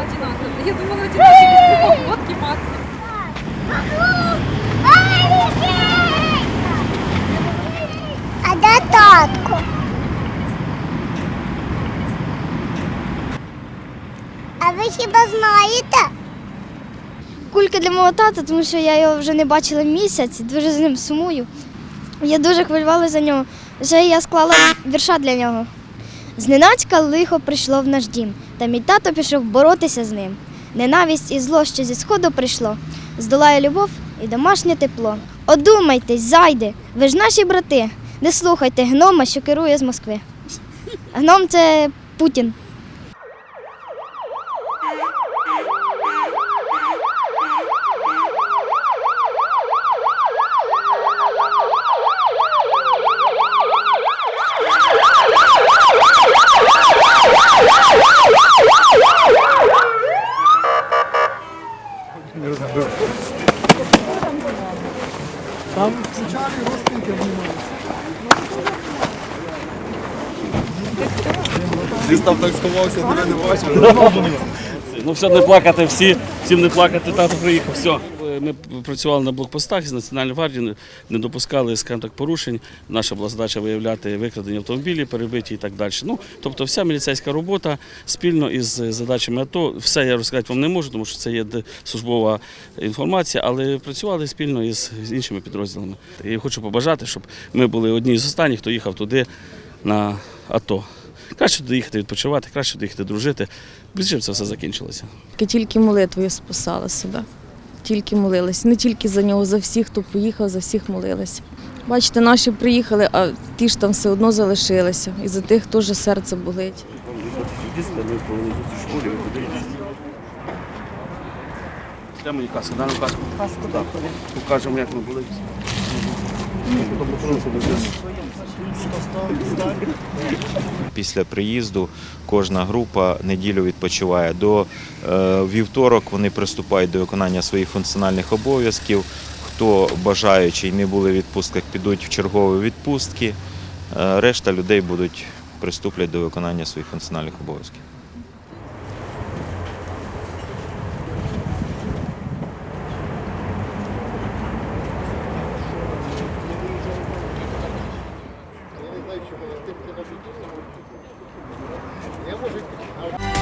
Одинаково. Я думала, одинаково. Водки максимум. А де татко? А ви хіба знаєте? Кулька для мого тата, тому що я його вже не бачила місяць, дуже з ним сумую. Я дуже хвилювалася за нього. Вже я склала вірша для нього. Зненацька лихо прийшло в наш дім, та мій тато пішов боротися з ним. Ненависть і зло, що зі сходу прийшло, здолає любов і домашнє тепло. Одумайтесь, зайди, ви ж наші брати. Не слухайте гнома, що керує з Москви. Гном це Путін. Ти там так сховався, тебе не бачив. Ну все не плакати всі, всім не плакати, тато приїхав. Все. Ми працювали на блокпостах з Національної гвардії, не- допускали скажімо так, порушень. Наша була задача виявляти викрадені автомобілі, перебиті і так далі. Ну, тобто вся міліцейська робота спільно із задачами АТО. Все я розказати вам не можу, тому що це є службова інформація, але працювали спільно із, іншими підрозділами. І хочу побажати, щоб ми були одні з останніх, хто їхав туди на АТО. Краще туди їхати відпочивати, краще туди їхати дружити. Більше це все закінчилося. Тільки молитвою спасала себе. Тільки молилась. Не тільки за нього, за всіх, хто поїхав, за всіх молилась. Бачите, наші приїхали, а ті ж там все одно залишилися. І за тих теж серце болить. Де мені каска? Дай нам каску. Каску, так. Покажемо, як ми були. Після приїзду кожна група неділю відпочиває. До е, вівторок вони приступають до виконання своїх функціональних обов'язків. Хто бажаючий не були в відпустках, підуть в чергові відпустки. Е, решта людей будуть приступлять до виконання своїх функціональних обов'язків. Я, может,